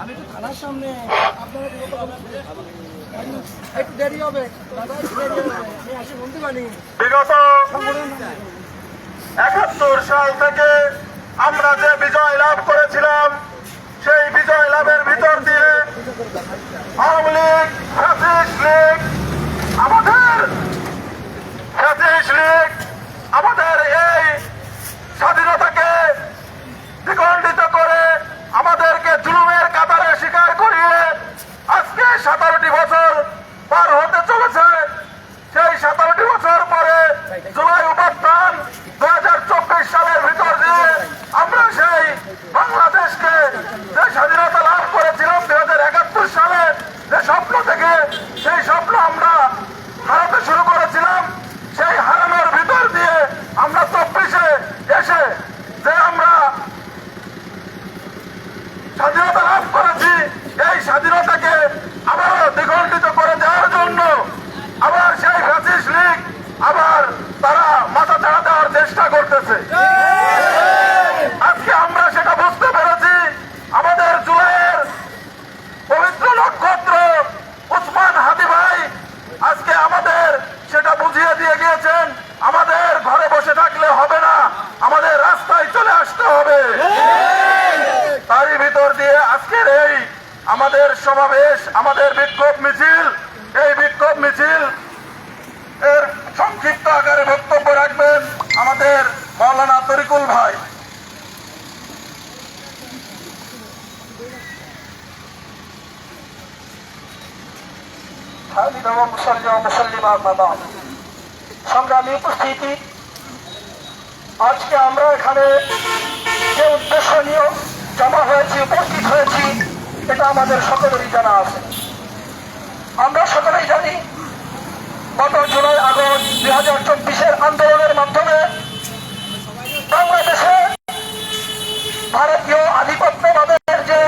আমি তো থানার সামনে একটু দেরি হবে আমি আসি বলতে পারি একাত্তর সাল থেকে I'm Arab League. স্বাধীনতা লাভ করেছি। এই স্বাধীনতাকে আবারও দ্বিখণ্ডিত করে দেওয়ার জন্য আবার সেই ফ্যাসিস লীগ আবার তারা মাথা চাড়া দেওয়ার চেষ্টা করতেছে। আমাদের সমাবেশ, আমাদের বিক্ষোভ মিছিল, এই বিক্ষোভ মিছিল এর সংক্ষিপ্ত আকারে বক্তব্য রাখবেন আমাদের মৌলানা তরিকুল ভাই। সংগ্রামী উপস্থিতি, আজকে আমরা এখানে যে উদ্দেশ্য নিয়ে জমা হয়েছি, উপস্থিত হয়েছি এটা আমাদের সকলেরই জানা আছে। আমরা সকলেই জানি, গত জুলাই, আগস্ট দুই হাজার চব্বিশের আন্দোলনের মাধ্যমে বাংলাদেশে ভারতীয় আধিপত্যবাদের যে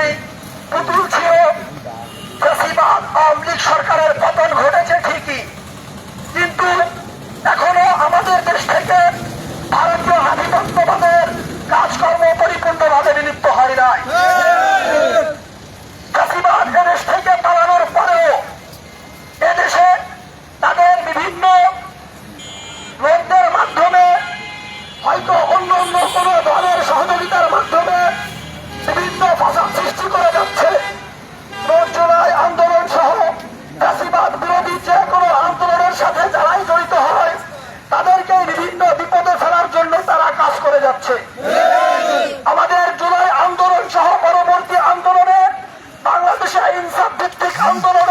全ン対感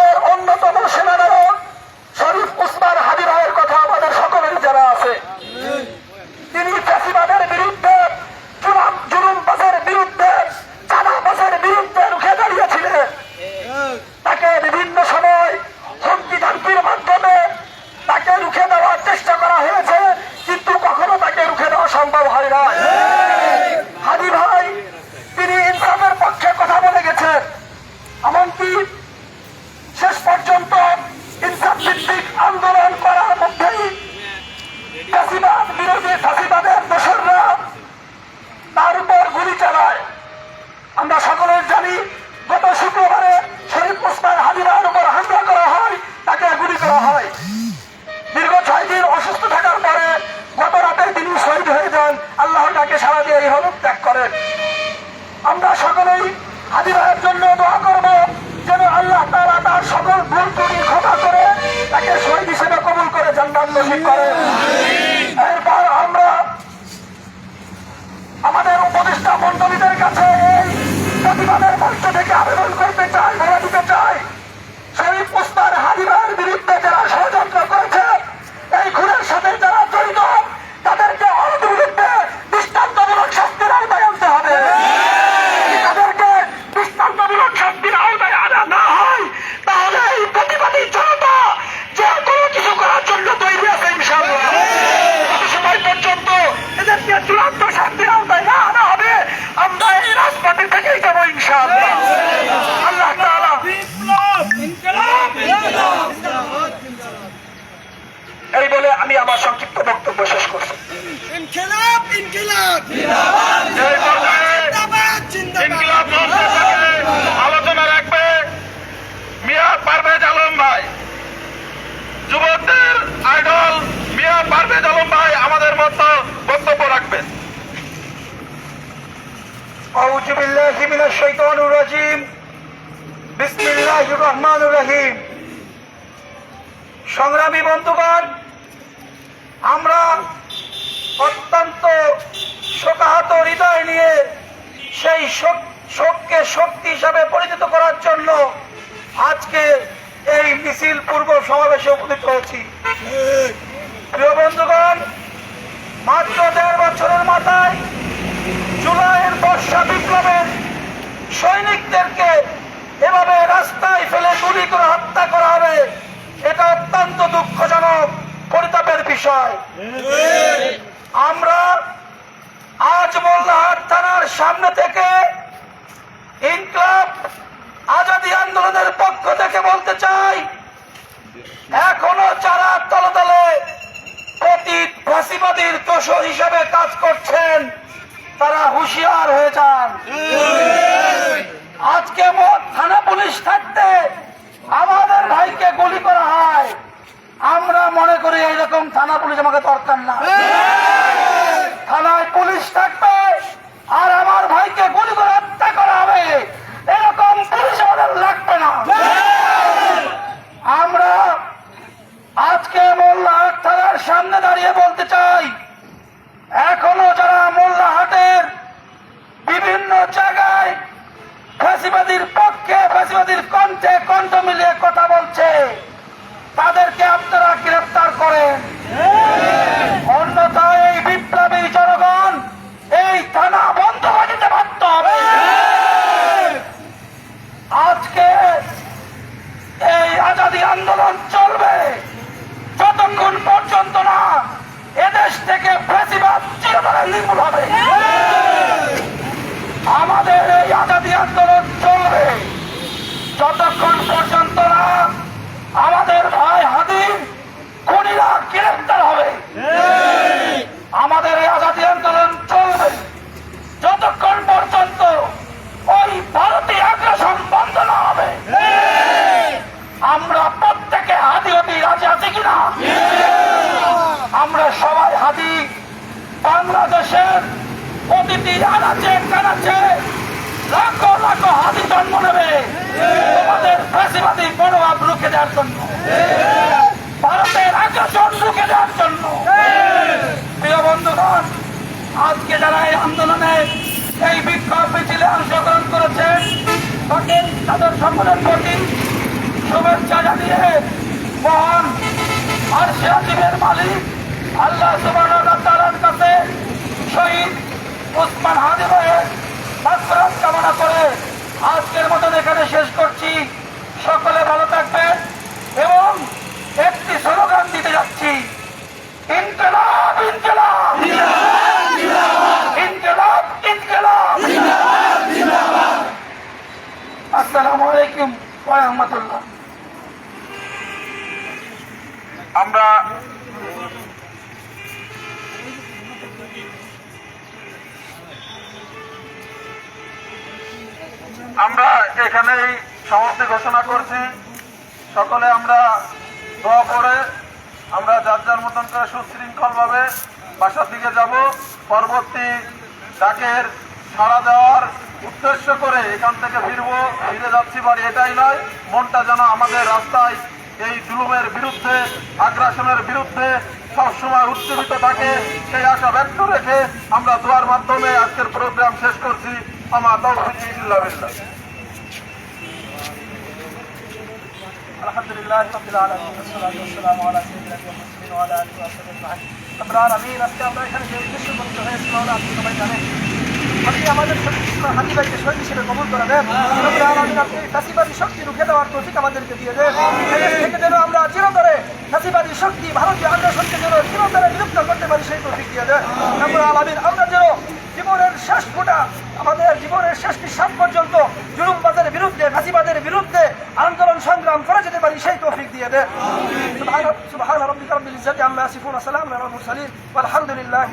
কথা বক্তব্য রাখবেন। সংগ্রামী বন্ধুগণ, আমরা অত্যন্ত শোকাহত হৃদয় নিয়ে সেই শোককে শক্তি হিসাবে পরিচিত করার জন্য আজকে এই মিছিল পূর্ব সমাবেশে উপনীত হয়েছি। প্রিয় বন্ধুগণ মাত্র দেড় বছরের মাথায় জুলাইয়ের বর্ষা বিপ্লবের সৈনিকদেরকে এভাবে রাস্তায় ফেলে গুলি করে হত্যা করা হবে, এটা অত্যন্ত দুঃখজনক পরিতাপের বিষয়। আমরা আজ মোল্লাহাট থানার সামনে থেকে ইনকলাব আজাদি আন্দোলনের পক্ষ থেকে বলতে চাই, এখনও যারা তলতলে তলে প্রতি ফাঁসিবাদীর তোষর হিসাবে কাজ করছেন, তারা হুঁশিয়ার হয়ে যান। আজকে থানা পুলিশ থাকতে আমাদের ভাইকে গুলি করা হয়। আমরা মনে করি এইরকম থানা পুলিশ আমাকে দরকার না। থানায় পুলিশ থাকবে সিদ্ধান্ত মিলে পৃথিবীর আনাচে কানাচে লক্ষ লাখো হাতি জন্ম নেবে। তোমাদের ফাঁসিবাদী মনোভাব রুখে দেওয়ার জন্য। ভারতের আকর্ষণ রুখে দেওয়ার জন্য। প্রিয় বন্ধুগণ, আজকে যারা এই আন্দোলনে এই বিক্ষোভ মিছিলে অংশগ্রহণ করেছেন তাকে তাদের সম্মেলন প্রতি শুভেচ্ছা জানিয়ে মহান আর সিরাজিমের মালিক, আল্লাহ সুবাহ কাছে শহীদ ওসমান হাদি ভাইয়ের কামনা করে আজকের মতন এখানে শেষ করছি। সকলে ভালো থাকবেন। আমরা এখানেই সমাপ্তি ঘোষণা করছি। সকলে আমরা দোয়া করে আমরা যার যার মতন করে সুশৃঙ্খলভাবে বাসার দিকে যাব। পরবর্তী ডাকের সাড়া দেওয়ার উদ্দেশ্য করে এখান থেকে ফিরবো, ফিরে যাচ্ছি বাড়ি। এটাই নয়, মনটা যেন আমাদের রাস্তায় এই জুলুমের বিরুদ্ধে, আগ্রাসনের বিরুদ্ধে সবসময় উজ্জীবিত থাকে। সেই আশা ব্যক্ত রেখে আমরা দোয়ার মাধ্যমে আজকের প্রোগ্রাম শেষ করছি। আমার আলহামদুলিল্লাহ আপনার আমি আজকে আমরা এখানে যে উদ্দেশ্য করতে হয়েছিল আপনি সবাই জানেন আপনি আমাদের হাতি ভাইকে শহীদ হিসেবে কবুল করে দেন আপনি ফাঁসিবাদী শক্তি রুখে দেওয়ার প্রতীক আমাদেরকে দিয়ে দেন থেকে যেন আমরা চিরতরে ফাঁসিবাদী শক্তি ভারতীয় আগ্রাসনকে যেন চিরতরে বিলুপ্ত করতে পারি সেই প্রতীক দিয়ে আমরা যেন জীবনের শেষ ফোটা জীবনের শেষ নিঃশ্বাস পর্যন্ত জুলুমবাদের বিরুদ্ধে ফাঁসিবাদের বিরুদ্ধে আন্দোলন সংগ্রাম করে যেতে পারি, সেই তৌফিক দিয়ে দে সুবহান রাব্বিকা রাব্বিল ইজ্জাতি আম্মা ইয়াসিফুন ওয়া সালামুন আলাল মুরসালিন ওয়াল হামদুলিল্লাহি